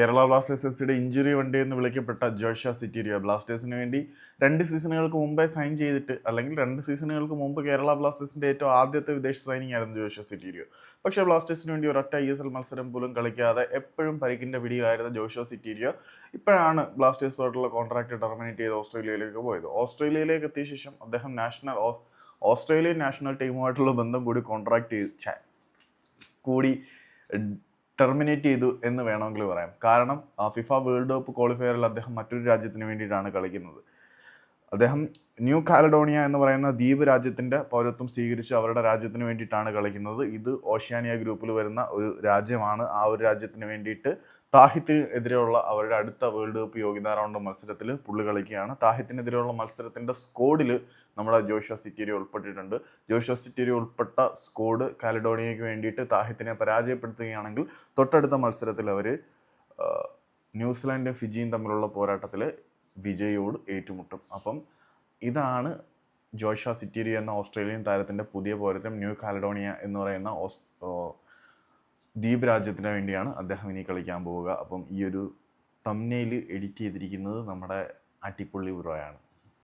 Kerala Blasters ബ്ലാസ്റ്റേഴ്സിന്റെ injury വണ്ടി എന്ന് വിളിക്കപ്പെട്ട ജോഷ സിറ്റീരിയ ബ്ലാസ്റ്റേഴ്സിന് വേണ്ടി രണ്ട് സീസണുകൾക്ക് മുമ്പേ സൈൻ ചെയ്തിട്ട് അല്ലെങ്കിൽ രണ്ട് സീസണുകൾക്ക് മുമ്പ് കേരള ബ്ലാസ്റ്റേഴ്സിന്റെ ഏറ്റവും ആദ്യത്തെ വിദേശ സൈനിങ് ആയിരുന്നു ജോഷ സിറ്റീരിയോ പക്ഷേ ബ്ലാസ്റ്റേഴ്സിന് വേണ്ടി ഒരൊറ്റ ഐ എസ് എൽ മത്സരം പോലും കളിക്കാതെ എപ്പോഴും പരിക്കിന്റെ പിടിയിലായിരുന്ന ജോഷ സിറ്റീരിയോ ഇപ്പോഴാണ് ബ്ലാസ്റ്റേഴ്സുമായിട്ടുള്ള കോൺട്രാക്ട് ടെർമിനേറ്റ് ചെയ്ത് ഓസ്ട്രേലിയയിലേക്ക് പോയത്. ഓസ്ട്രേലിയയിലേക്ക് എത്തിയ ശേഷം അദ്ദേഹം നാഷണൽ ഓസ്ട്രേലിയൻ നാഷണൽ ടീമുമായിട്ടുള്ള ബന്ധം കൂടി കോൺട്രാക്ട് ചെയ്ത് കൂടി ടെർമിനേറ്റ് ചെയ്തു എന്ന് വേണമെങ്കിൽ പറയാം. കാരണം ഫിഫ വേൾഡ് കപ്പ് ക്വാളിഫയറിൽ അദ്ദേഹം മറ്റൊരു രാജ്യത്തിന് വേണ്ടിയിട്ടാണ് കളിക്കുന്നത്. അദ്ദേഹം ന്യൂ കാലഡോണിയ എന്ന് പറയുന്ന ദ്വീപ് രാജ്യത്തിന്റെ പൗരത്വം സ്വീകരിച്ച് അവരുടെ രാജ്യത്തിന് വേണ്ടിയിട്ടാണ് കളിക്കുന്നത്. ഇത് ഓഷ്യാനിയ ഗ്രൂപ്പിൽ വരുന്ന ഒരു രാജ്യമാണ്. ആ ഒരു രാജ്യത്തിന് വേണ്ടിയിട്ട് താഹിത്തിന് എതിരെയുള്ള അവരുടെ അടുത്ത വേൾഡ് കപ്പ് യോഗ്യതാ റൗണ്ട് മത്സരത്തിൽ പുള്ളി കളിക്കുകയാണ്. താഹിത്തിനെതിരെയുള്ള മത്സരത്തിന്റെ സ്കോഡിൽ നമ്മുടെ ജോഷ സിറ്റീരി ഉൾപ്പെട്ടിട്ടുണ്ട്. ജോഷ സിറ്റീരി ഉൾപ്പെട്ട സ്കോഡ് കാലഡോണിയയ്ക്ക് വേണ്ടിയിട്ട് താഹിത്തിനെ പരാജയപ്പെടുത്തുകയാണെങ്കിൽ തൊട്ടടുത്ത മത്സരത്തിൽ അവർ ന്യൂസിലാൻഡും ഫിജിയും തമ്മിലുള്ള പോരാട്ടത്തിൽ വിജയോട് ഏറ്റുമുട്ടും. അപ്പം ഇതാണ് ജോഷ സിറ്റീരി എന്ന ഓസ്ട്രേലിയൻ താരത്തിന്റെ പുതിയ പോരാട്ടം ന്യൂ കാലഡോണിയ എന്ന് പറയുന്ന ഓസ് ദ്വീപ് രാജ്യത്തിന് വേണ്ടിയാണ് അദ്ദേഹം ഇനി കളിക്കാൻ പോവുക. അപ്പം ഈ ഒരു തമ്നയിൽ എഡിറ്റ് ചെയ്തിരിക്കുന്നത് നമ്മുടെ അട്ടിപ്പുള്ളി ബ്രോയാണ്